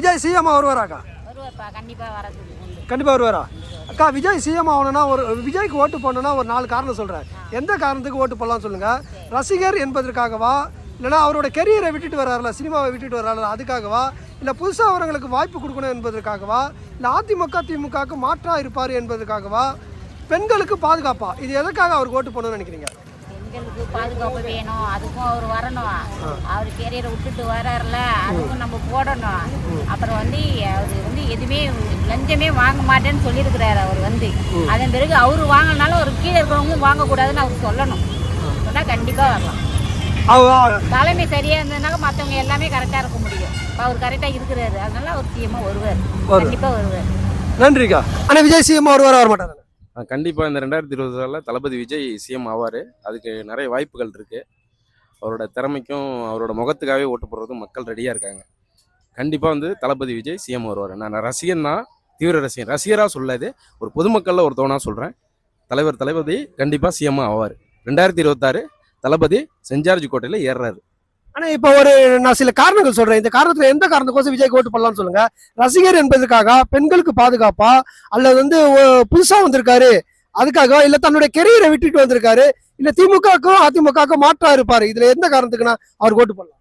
Vijay CM வருவாராக்கா? கண்டிப்பாக வருவாரா? அக்கா விஜய் சிஎம் ஆகணும்னா ஒரு விஜய்க்கு ஓட்டு போடணும்னா ஒரு நாலு காரணம் சொல்கிறேன் எந்த காரணத்துக்கு ஓட்டு போடலாம் சொல்லுங்கள் ரசிகர் என்பதற்காகவா? இல்லைனா அவரோட கெரியரை விட்டுட்டு வர்றாருல சினிமாவை விட்டுட்டு வர்றாருல அதுக்காகவா? இல்லை புதுசாக அவர்களுக்கு வாய்ப்பு கொடுக்கணும் என்பதற்காகவா? இல்லை அதிமுக திமுகவுக்கு மாற்றாக இருப்பார் என்பதற்காகவா? பெண்களுக்கு பாதுகாப்பா? இது எதுக்காக அவருக்கு ஓட்டு போடணும்னு நினைக்கிறீங்க? பெண்களுக்கு பாதுகாப்பு வேணும். அதுக்கும் அவர் வரணும். அவர் கேரியரை விட்டுட்டு வர்றாருல அதுக்கும் நம்ம போடணும். அப்புறம் வந்து அவர் வந்து எதுவுமே லஞ்சமே வாங்க மாட்டேன்னு சொல்லியிருக்கிறாரு அவர் வந்து. அதன் பிறகு அவர் வாங்கினாலும் ஒரு கீழே இருக்கிறவங்களும் வாங்கக்கூடாதுன்னு அவர் சொல்லணும். சொன்னால் கண்டிப்பாக வரலாம். தலைமை சரியாக இருந்ததுனால மற்றவங்க எல்லாமே கரெக்டாக இருக்க முடியும். அவர் கரெக்டாக இருக்கிறாரு. அதனால அவர் சிஎம்மாக வருவார். கண்டிப்பாக வருவார். நன்றிக்கா. ஆனால் விஜய் சிஎம் வருவாரா வர மாட்டாரா கண்டிப்பாக இந்த ரெண்டாயிரத்தி இருபதுல தளபதி விஜய் சிஎம் ஆவார். அதுக்கு நிறைய வாய்ப்புகள் இருக்குது அவரோட திறமைக்கும் அவரோட முகத்துக்காகவே ஓட்டு போடுறதுக்கும் மக்கள் ரெடியாக இருக்காங்க. கண்டிப்பாக வந்து தளபதி விஜய் சிஎம் வருவார். நான் ரசிகன் தான் தீவிர ரசிகன். ரசிகராக சொல்லாது ஒரு பொதுமக்களில் ஒருத்தவனாக சொல்கிறேன் தலைவர் தளபதி கண்டிப்பாக சிஎம்மாக ஆவார். ரெண்டாயிரத்தி இருபத்தாறு தளபதி செஞ்சார்ஜி கோட்டையில் ஏறுறாரு. ஆனா இப்போ ஒரு நான் சில காரணங்கள் சொல்கிறேன் இந்த காரணத்தில் எந்த காரணத்துக்கோசம் விஜய்க்கு ஓட்டு போடலாம்னு சொல்லுங்க. ரசிகர் என்பதற்காக பெண்களுக்கு பாதுகாப்பா? அல்லது வந்து புதுசாக வந்திருக்காரு. அதுக்காக இல்லை தன்னுடைய கெரியரை விட்டுட்டு வந்திருக்காரு. இல்லை திமுகக்கும் அதிமுகக்கும் மாற்றா இருப்பாரு. இதுல எந்த காரணத்துக்குன்னா அவருக்கு ஓட்டு போடலாம்.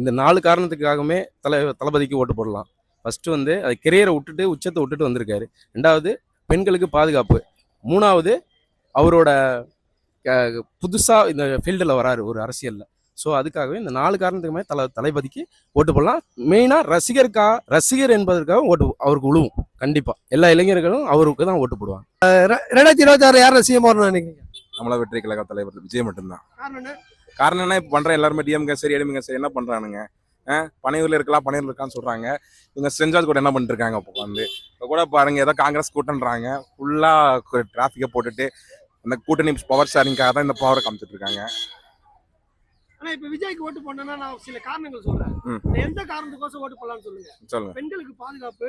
இந்த நாலு காரணத்துக்காகவுமே தலை தளபதிக்கு ஓட்டு போடலாம். ஃபர்ஸ்ட் வந்து அது கெரியரை விட்டுட்டு உச்சத்தை விட்டுட்டு வந்திருக்காரு. ரெண்டாவது பெண்களுக்கு பாதுகாப்பு. மூணாவது அவரோட புதுசாக இந்த ஃபீல்டில் வராரு ஒரு அரசியலில். ஸோ அதுக்காகவே இந்த நாலு காரணத்துக்குமே தல தளபதிக்கு ஓட்டு போடலாம். மெயினாக ரசிகருக்கா ரசிகர் என்பதற்காக ஓட்டு அவருக்கு உழுவும். கண்டிப்பாக எல்லா இளைஞர்களும் அவருக்கு தான் ஓட்டு போடுவாங்க. ரெண்டாயிரத்தி இருபத்தி ஆறு யார் சிஎம் வரணும்னு நினைக்கிறீங்க நம்மள வெற்றி கழக தலைவர் விஜய் மட்டும்தான். காரணம் என்ன? காரணம் என்ன? இப்போ பண்ற எல்லாருமே டிஎம்கே சரி எடிஎம்கே சரி என்ன பண்றானுங்க? அஹ் பனையூர்ல இருக்கலாம் பனையூர்ல இருக்கான்னு சொல்றாங்க. இவங்க செஞ்சால் கூட என்ன பண்ணிட்டு இருக்காங்க இப்போ வந்து இப்போ கூட பாருங்க ஏதோ காங்கிரஸ் கூட்டன்றாங்க. ஃபுல்லா டிராஃபிக்கை போட்டுட்டு அந்த கூட்டணி பவர் ஷேரிங்காக தான் இந்த பவரை காமிச்சிட்டு இருக்காங்க ஆனா இப்ப விஜய்க்கு ஓட்டு போடணும்னா நான் சில காரணங்கள் சொல்றேன். எந்த காரணத்துக்கோசம் ஓட்டு போடலாம்னு சொல்லுங்க. பெண்களுக்கு பாதுகாப்பு.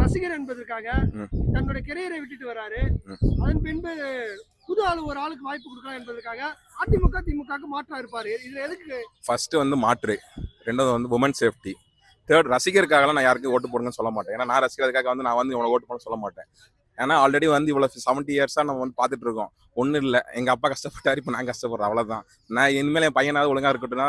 ரசிகர் என்பதற்காக ம். தன்னுடைய கெரியரை விட்டுட்டு வராரு. அதன் பின்பு புது ஆளு ஒரு ஆளுக்கு வாய்ப்பு கொடுக்கலாம் என்பதற்காக அதிமுக திமுகவுக்கு மாற்றா இருப்பாரு. இதுல எதுக்கு? ஃபர்ஸ்ட் வந்து மாற்று. ரெண்டாவது வந்து உமன் சேஃப்டி தேர்ட் ரசிகருக்காகலாம் நான் யாருக்கும் ஓட்டு போடுங்கன்னு சொல்ல மாட்டேன். ஏன்னா நான் ரசிகருக்காக வந்து நான் வந்து இவ்வளோ ஓட்டு போட சொல்ல மாட்டேன். ஏன்னா ஆல்ரெடி வந்து இவ்வளோ செவன்ட்டி இயர்ஸாக நம்ம வந்து பார்த்துட்டு இருக்கோம். ஒன்றும் இல்லை. எங்கள் அப்பா கஷ்டப்பட்டாரு இப்போ நான் கஷ்டப்படுறேன். அவ்வளோதான் நான் இனிமேல் என் பையனாவது ஒழுங்காக இருக்கட்டும்னா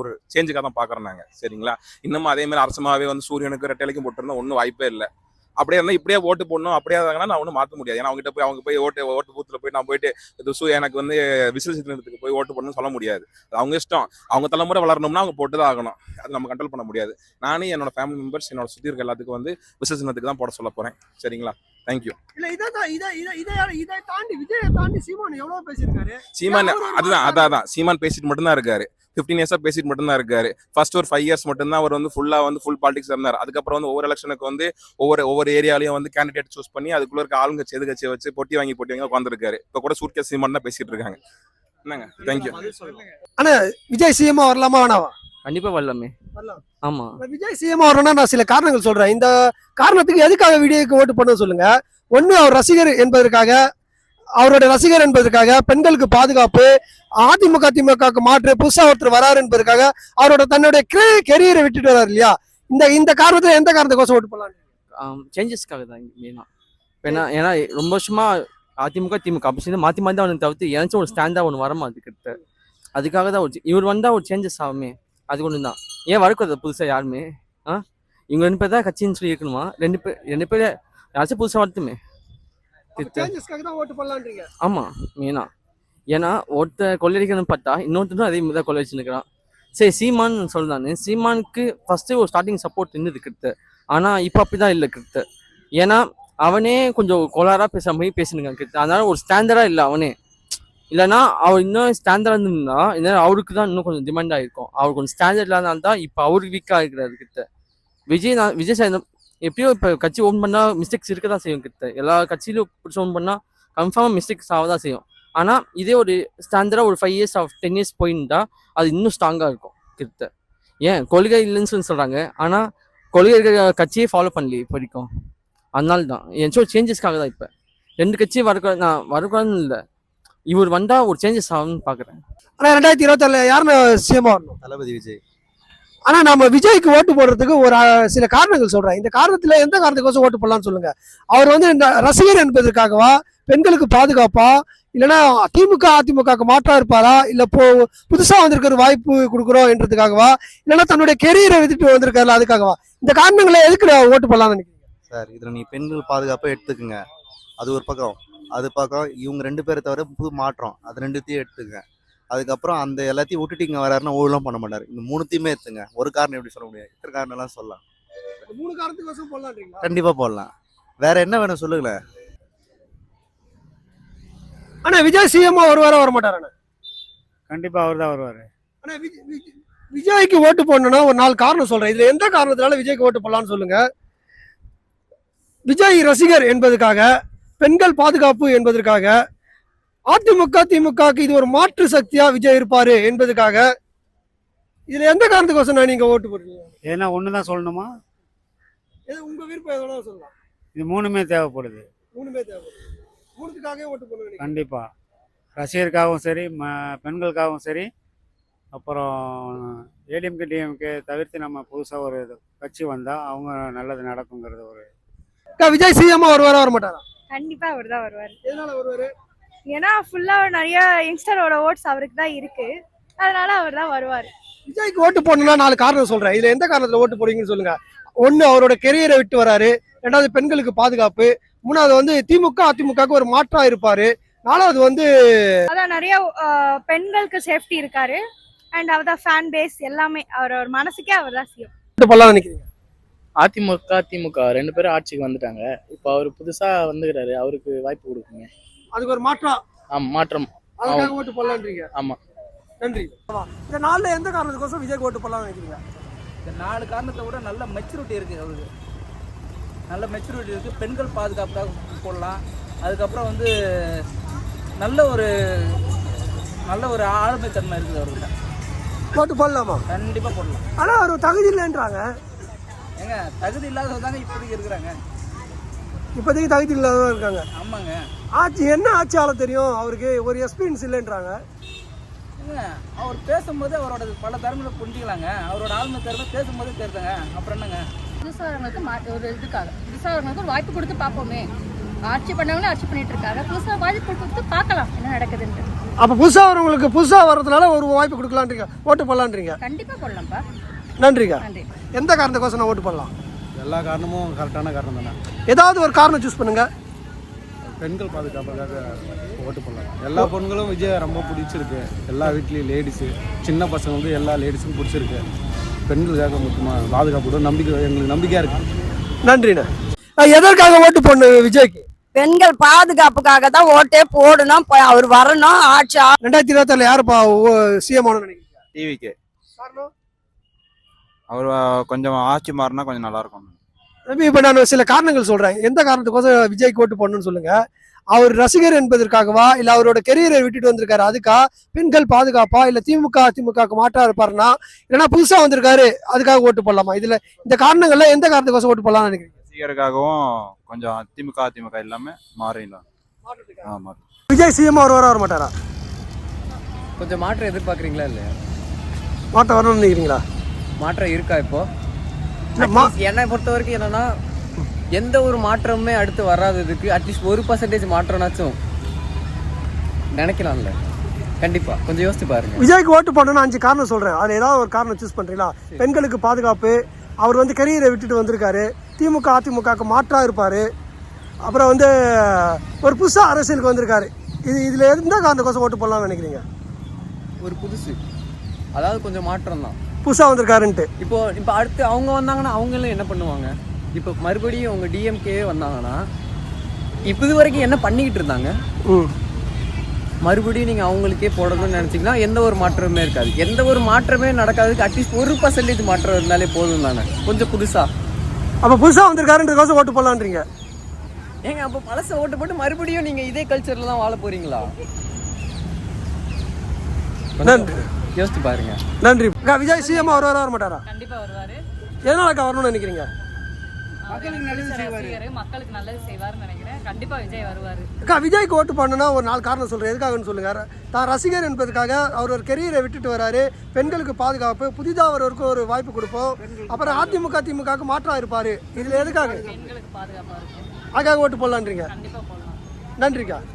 ஒரு சேஞ்சுக்காக தான் பார்க்குறோம் நாங்கள் சரிங்களா? இன்னமும் அதே மாதிரி அரசமாவே வந்து சூரியனுக்கு ரெட்டலைக்கும் போட்டிருந்தா ஒன்றும் வாய்ப்பே இல்லை. அப்படியே இருந்தால் இப்படியே ஓட்டு போடணும் அப்படியே இருந்தாங்கன்னா நான் ஒன்றும் மாற்ற முடியாது. ஏன்னா அவங்ககிட்ட போய் அவங்க போய் ஓட்டு ஓட்டு பூத்தில் போய் நான் போயிட்டு இது சூ எனக்கு வந்து விசில் சின்னத்துக்கு போய் ஓட்டு போடணும்னு சொல்ல முடியாது. அது அவங்க இஷ்டம். அவங்க தலைமுறை வளரணும்னா அவங்க போட்டு தான் ஆகணும். அது நம்ம கண்ட்ரோல் பண்ண முடியாது. நானே என்னோட ஃபேமிலி மெம்பர்ஸ் என்னோட சுற்றி இருக்க எல்லாத்துக்கும் வந்து விசில் சின்னத்துக்கு தான் போட சொல்ல போகிறேன் சரிங்களா? தேங்க்யூ இல்ல இதை இதை இதை இதை தாண்டி விஜயை தாண்டி சீமான் எவ்வளவு பேசியிருக்காரு. சீமான் அதுதான் அதான். சீமான் பேசிட்டு மட்டும்தான் இருக்காரு. ஃபிஃப்டீன் இயர்ஸாக பேசிட்டு மட்டும்தான் இருக்காரு. ஃபர்ஸ்ட் ஒரு ஃபைவ் இயர்ஸ் மட்டும்தான் அவர் வந்து ஃபுல்லாக வந்து ஃபுல் பாலிடிக்ஸ் இருந்தார். அதுக்கப்புறம் வந்து ஒவ்வொரு எலெக்ஷனுக்கு வந்து ஒவ்வொரு ஒவ்வொரு ஏரியாலையும் வந்து கேண்டிடேட் சூஸ் பண்ணி அதுக்குள்ள இருக்க ஆளுங்க எது கட்சியை வச்சு பொட்டி வாங்கி பொட்டி வாங்கி உட்காந்துருக்காரு இப்போ கூட சூட்கேஸ் சீமான் தான் பேசிட்டு இருக்காங்க. என்னங்க? தேங்க்யூ ஆனா விஜய் சிஎம் வரலாமா வேணாவா? கண்டிப்பா வரலாமே. ஆமா. விஜய் சிஎம் வரணும்னா நான் சில காரணங்கள் சொல்றேன். இந்த காரணத்துக்கு எதுக்காக விஜய்க்கு ஓட்டு பண்ண சொல்லுங்க? ஒண்ணு அவர் ரசிகர் என்பதற்காக அவருடைய ரசிகர் என்பதற்காக பெண்களுக்கு பாதுகாப்பு அதிமுக திமுகவுக்கு மாற்று புதுசா ஒருத்தர் வராரு என்பதற்காக அவரோட தன்னுடைய கெரியரை விட்டுட்டு வராரு இல்லையா? இந்த இந்த காரணத்துல எந்த காரணத்துக்கோசம் ஓட்டு போடலாம் சேஞ்சஸ்க்காக தான் மெயினா ஏன்னா ஏன்னா ரொம்ப வருஷமா அதிமுக திமுக அப்படி சேர்ந்து மாற்றி மாத்தி தான் அவனுக்கு தவிர்த்து ஏதாச்சும் ஒரு ஸ்டாண்டாக ஒன்று வரமா அதுக்கிட்ட அதுக்காக தான் ஒரு இவர் வந்தால் ஒரு சேஞ்சஸ் ஆகுமே? அது ஒன்று தான் ஏன் வரக்கூடாது புதுசாக யாருமே? ஆ? இவங்க ரெண்டு பேர் தான் கட்சின்னு சொல்லி இருக்கணுமா? ரெண்டு பேர் ரெண்டு பேர் யாராச்சும் புதுசாக வரட்டுமே? தான் ஓட்டு பண்ணலான்றீங்க ஆமாம் மெயினாக ஏன்னா ஒருத்தர் கொள்ளடிக்கணும்னு பார்த்தா இன்னொருத்தரும் அதே மாதிரி தான் கொள்ளடிச்சுன்னுக்கிறான் சரி சீமான் சொல்றானு. சீமானுக்கு ஃபஸ்ட்டு ஒரு ஸ்டார்டிங் சப்போர்ட் இருந்தது கிட்ட. ஆனால் இப்போ அப்படி தான் இல்லை கிட்ட. ஏன்னா அவனே கொஞ்சம் கோளாறாக பேசுகிற மாதிரி பேசினுக்கான் கிட்ட. அதனால ஒரு ஸ்டாண்டர்டாக இல்லை அவனே. இல்லைன்னா அவர் இன்னும் ஸ்டாண்டர்டாக இருந்திருந்தா இல்லைன்னா அவருக்கு தான் இன்னும் கொஞ்சம் டிமாண்ட் ஆகிருக்கும் அவர் கொஞ்சம் ஸ்டாண்டர்ட் இல்லாதனால தான் இப்போ அவருக்கு வீக்காக இருக்கிறாரு கிட்ட. விஜய் நான் விஜய் சார் எப்படியோ இப்போ கட்சி ஓன் பண்ணால் மிஸ்டேக்ஸ் இருக்க தான் செய்யும் கிட்ட. எல்லா கட்சியிலும் பிடிச்சி ஓன் பண்ணால் கன்ஃபார்மாக மிஸ்டேக்ஸ் ஆக தான் செய்யும். ஆனால் இதே ஒரு ஸ்டாண்டர்டாக ஒரு five years of ten years போயிருந்தா அது இன்னும் ஸ்ட்ராங்காக இருக்கும் கிட்ட. ஏன்? கொள்கை இல்லைன்னு சொல்லி சொல்கிறாங்க ஆனால் கொள்கை இருக்கிற கட்சியே ஃபாலோ பண்ணலையே இப்போ வரைக்கும். அதனால தான் என் சேஞ்சஸ்க்காக தான் இப்போ. ரெண்டு கட்சியும் வரக்கூடாது நான் வரக்கூடாதுன்னு இல்லை. இவர் வந்தால் ஒரு சேஞ்சஸ் ஆகும்னு பார்க்குறேன் ஆனா ரெண்டாயிரத்தி இருபத்தி யாருன்னு சிஎம் வரணும்? தளபதி விஜய். ஆனா நம்ம விஜய்க்கு ஓட்டு போடுறதுக்கு ஒரு சில காரணங்கள் சொல்றேன். இந்த காரணத்துல எந்த காரணத்துக்கோசம் ஓட்டு போடலாம்னு சொல்லுங்க. அவர் வந்து இந்த ரசிகர் என்பதற்காகவா? பெண்களுக்கு பாதுகாப்பா? இல்லைன்னா திமுக அதிமுகவுக்கு மாற்றா இருப்பாரா? இல்ல போ புதுசா வந்திருக்கிற வாய்ப்பு கொடுக்குறோம் என்றதுக்காகவா? இல்லைன்னா தன்னுடைய கெரியரை வித்துட்டு வந்திருக்காருல அதுக்காகவா? இந்த காரணங்களை எதுக்கு ஓட்டு போடலாம்னு நினைக்கிறீங்க? சார் இதில் நீ பெண்கள் பாதுகாப்பை எடுத்துக்குங்க. அது ஒரு பக்கம். அது பக்கம் இவங்க ரெண்டு பேரை தவிர புது மாற்றம். அது ரெண்டுத்தையும் எடுத்துக்கோங்க. அதுக்கப்புறம் அந்த எல்லாத்தையும் விட்டுட்டு இங்கே வராருன்னா ஊழலாம் பண்ண மாட்டார். இந்த மூணுத்தையுமே எடுத்துங்க. ஒரு காரணம் எப்படி சொல்ல முடியாது இத்தனை காரணம்லாம் சொல்லலாம். மூணு காரணத்துக்கோசம் போடலான்றீங்களா? கண்டிப்பாக போடலாம். வேற என்ன வேணும் சொல்லுங்களேன். ஆனா விஜய் சிஎம்மா வருவாரா வர மாட்டாரா கண்டிப்பா அவர் தான் வருவாரு. ஆனா விஜய் விஜய்- விஜய்க்கு ஓட்டு போடணும்னா ஒரு நாலு காரணம் சொல்றேன். இதுல எந்த காரணத்தினால விஜய்க்கு ஓட்டு போடலாம்னு சொல்லுங்க. விஜய் ரசிகர் என்பதற்காக பெண்கள் பாதுகாப்பு என்பதற்காக அதிமுக திமுகக்கு இது ஒரு மாற்று சக்தியா விஜய் இருப்பாரு என்பதற்காக இதுல எந்த காரணத்துக்கோசம் நீங்க ஓட்டு போடுறீங்க? ஏன்னா ஒன்று தான் சொல்லணுமா? எது உங்க விருப்பம் எதனா சொல்லலாம். இது மூணுமே தேவைப்படுது. மூணுமே தேவை மூணுத்துக்காகவே ஓட்டு போடுவேன் கண்டிப்பா. ரசிகருக்காகவும் சரி ம பெண்களுக்காகவும் சரி அப்புறம் ஏடிஎம்கே டிஎம்கே தவிர்த்து நம்ம புதுசாக ஒரு கட்சி வந்தால் அவங்க நல்லது நடக்குங்கிறது ஒரு விஜய் சிஎம்மா வருவாரா வர மாட்டாரா கண்டிப்பா அவர் தான் வருவார். எதனால வருவாரு? ஏன்னா ஃபுல்லா நிறைய யங்ஸ்டரோட ஓட்ஸ் அவருக்கு தான் இருக்கு. அதனால அவர் தான் வருவார். விஜய்க்கு ஓட்டு போடணும்னா நாலு காரணம் சொல்றேன். இதுல எந்த காரணத்துல ஓட்டு போடுவீங்கன்னு சொல்லுங்க. ஒண்ணு அவரோட கெரியரை விட்டு வராரு. ரெண்டாவது பெண்களுக்கு பாதுகாப்பு. மூணாவது வந்து திமுக அதிமுகவுக்கு ஒரு மாற்றா இருப்பாரு. நாலாவது வந்து அதான் நிறைய பெண்களுக்கு சேஃப்டி இருக்காரு. அண்ட் அவர் தான் ஃபேன் பேஸ் எல்லாமே. அவர் ஒரு மனசுக்கே அவர் தான் சிஎம். ஓட்டு போடலாம் நினைக்கிறீங்க? அதிமுக திமுக ரெண்டு பேரும் ஆட்சிக்கு வந்துட்டாங்க. இப்போ அவர் புதுசா வந்துக்கிறாரு. அவருக்கு வாய்ப்பு கொடுக்குங்க அதுக்கு ஒரு மாற்றா? ஆமா மாற்றம். அதுக்காக ஓட்டு போடலான்றீங்க? ஆமா. நன்றி. இந்த நாள்ல எந்த காரணத்துக்கோசம் விஜய்க்கு ஓட்டு போடலாம் நினைக்கிறீங்க? இந்த நாலு காரணத்தை விட நல்ல மெச்சூரிட்டி இருக்குது அவருக்கு. நல்ல மெச்சூரிட்டி இருக்குது பெண்கள் பாதுகாப்புக்காக போடலாம். அதுக்கப்புறம் வந்து நல்ல ஒரு நல்ல ஒரு ஆளுமைத்தன்மை இருக்குது அவர்கிட்ட. ஓட்டு போடலாமா? கண்டிப்பாக போடலாம். ஆனா அவர் தகுதி இல்லைன்றாங்க. ஏங்க தகுதி இல்லாதவங்க தாங்க இப்போதைக்கு இருக்கிறாங்க. இப்போதைக்கு தகுதி இல்லாதவங்க இருக்காங்க. ஆமாங்க. ஆட்சி என்ன ஆட்சியாளர் தெரியும்? அவருக்கு ஒரு எக்ஸ்பீரியன்ஸ் இல்லைன்றாங்க. அவர் பேசும்போது அவரோட பல திறமைகளை புரிஞ்சுக்கலாங்க. அவரோட ஆளுமை திறமை பேசும்போதே தெரியுதுங்க. அப்புறம் என்னங்க? புதுசாகிறவங்களுக்கு மா ஒரு இதுக்காக. புதுசாகிறவங்களுக்கு ஒரு வாய்ப்பு கொடுத்து பார்ப்போமே. ஆட்சி பண்ணவங்களும் ஆட்சி பண்ணிட்டு இருக்காங்க புதுசாக வாய்ப்பு கொடுத்து பார்க்கலாம் என்ன நடக்குதுன்ட்டு. அப்ப புதுசா வரவங்களுக்கு புதுசா வர்றதுனால ஒரு வாய்ப்பு கொடுக்கலான்றீங்க. ஓட்டு போடலான்றீங்க. கண்டிப்பாக போடலாம்ப்பா. நன்றிங்க. நன்றி. எந்த காரணத்துக்கோசம் நான் ஓட்டு போடலாம்? எல்லா காரணமும் கரெக்டான காரணம் தானே ஏதாவது ஒரு காரணம் சூஸ் பண்ணுங்க. பெண்கள் பாதுகாப்புக்காக ஓட்டு போடலாம். எல்லா பொண்களும் விஜய் ரொம்ப பிடிச்சிருக்கு. எல்லா வீட்லேயும் லேடிஸு சின்ன பசங்களுக்கு எல்லா லேடிஸுக்கும் பிடிச்சிருக்கு. பெண்களுக்காக முக்கியமாக பாதுகாப்பு நம்பிக்கை எங்களுக்கு நம்பிக்கையாக இருக்குது நன்றிண்ணே. எதற்காக ஓட்டு போடணும் விஜய்க்கு? பெண்கள் பாதுகாப்புக்காக தான் ஓட்டே போடணும். அவர் வரணும் ஆட்சி ரெண்டாயிரத்தி இருபத்தாறுல யாருப்பா சிஎம் நினைக்கிறீங்க? டிவிக்கு அவர் கொஞ்சம் ஆட்சி மாறினா கொஞ்சம் நல்லா இருக்கும் தம்பி, இப்ப நான் சில காரணங்கள் சொல்றேன். எந்த காரணத்துக்கோசம் விஜய்க்கு ஓட்டு போடணும்னு சொல்லுங்க. அவர் ரசிகர் என்பதற்காகவா? இல்ல அவரோட கெரியரை விட்டுட்டு வந்திருக்காரு? அதுக்கா? பெண்கள் பாதுகாப்பா? இல்ல திமுக அதிமுகவுக்கு மாற்றா இருப்பாருன்னா? இல்லைன்னா புதுசா வந்திருக்காரு. அதுக்காக ஓட்டு போடலாமா? இதுல இந்த காரணங்கள்ல எந்த காரணத்துக்கோசம் ஓட்டு போடலாம்னு நினைக்கிறீங்க? ரசிகருக்காகவும் கொஞ்சம் திமுக அதிமுக எல்லாமே மாறிடலாம். ஆமாம் விஜய் சிஎம் அவர் வர வர மாட்டாரா? கொஞ்சம் மாற்றம் எதிர்பார்க்குறீங்களா இல்லையா? மாற்றம் வரணும்னு நினைக்கிறீங்களா? மாற்றம் இருக்கா இப்போ? இல்ல, மா- Atleast என்னை பொறுத்த வரைக்கும் என்னன்னா எந்த ஒரு மாற்றமுமே அடுத்து வராததுக்கு அட்லீஸ்ட் ஒரு பர்சன்டேஜ் மாற்றம்னாச்சும் நினைக்கலாம்ல. கண்டிப்பா. கொஞ்சம் யோசிச்சு பாருங்க. விஜய்க்கு ஓட்டு போடணும்னு அஞ்சு காரணம் சொல்றேன். அதுல ஏதாவது ஒரு காரணம் சூஸ் பண்றீங்களா? பெண்களுக்கு பாதுகாப்பு. அவர் வந்து கெரியரை விட்டுட்டு வந்திருக்காரு. திமுக அதிமுகவுக்கு மாற்றா இருப்பாரு. அப்புறம் வந்து ஒரு புதுசா அரசியலுக்கு வந்திருக்காரு. இது இதுல எந்த காரணத்துக்கோசம் ஓட்டு போடலாம்னு நினைக்கிறீங்க? ஒரு புதுசு. அதாவது கொஞ்சம் மாற்றம் தான் புதுசா வந்திருக்காருன்ட்டு. இப்போ இப்போ அடுத்து அவங்க வந்தாங்கன்னா அவங்களும் என்ன பண்ணுவாங்க? இப்போ மறுபடியும் அவங்க டிஎம்கே வந்தாங்கன்னா இப்போ இது வரைக்கும் என்ன பண்ணிக்கிட்டு இருந்தாங்க? மறுபடியும் நீங்கள் அவங்களுக்கே போடணும்னு நினச்சிங்கன்னா எந்த ஒரு மாற்றமே இருக்காது. எந்த ஒரு மாற்றமே நடக்காதுக்கு அட்லீஸ்ட் ஒரு பர்சன்டேஜ் மாற்றம் இருந்தாலே போதும் தானே? கொஞ்சம் புதுசா. அப்ப புதுசா வந்திருக்காருன்றதுக்கோசம் ஓட்டு போடலான்றீங்க? ஏங்க அப்போ பழச ஓட்டு போட்டு மறுபடியும் நீங்கள் இதே கல்ச்சரில் தான் வாழ போறீங்களா? நன்றி. யோசிச்சு பாருங்க. நன்றி. அக்கா, விஜய் சிஎம் அவர் வர வர மாட்டாரா கண்டிப்பாக வருவார். எதனாலக்கா வரணும்னு நினைக்கிறீங்க? மக்களுக்கு நல்லது செய்வாரு. மக்களுக்கு நல்லது செய்வாருன்னு நினைக்கிறேன். கண்டிப்பா விஜய் வருவாரு. அக்கா விஜய்க்கு ஓட்டு பண்ணணும்னா ஒரு நாலு காரணம் சொல்கிறேன் எதுக்காகன்னு சொல்லுங்க. தான் ரசிகர் என்பதற்காக அவர் ஒரு கெரியரை விட்டுட்டு வராரு. பெண்களுக்கு பாதுகாப்பு. புதிதாக ஒருவருக்கு ஒரு வாய்ப்பு கொடுப்போம். அப்புறம் அதிமுக திமுகவுக்கு மாற்றா இருப்பார். இதில் எதுக்காக? பெண்களுக்கு பாதுகாப்பா இருக்கும். அதுக்காக ஓட்டு போடலான்றீங்க? கண்டிப்பா போடலாம். நன்றிக்கா.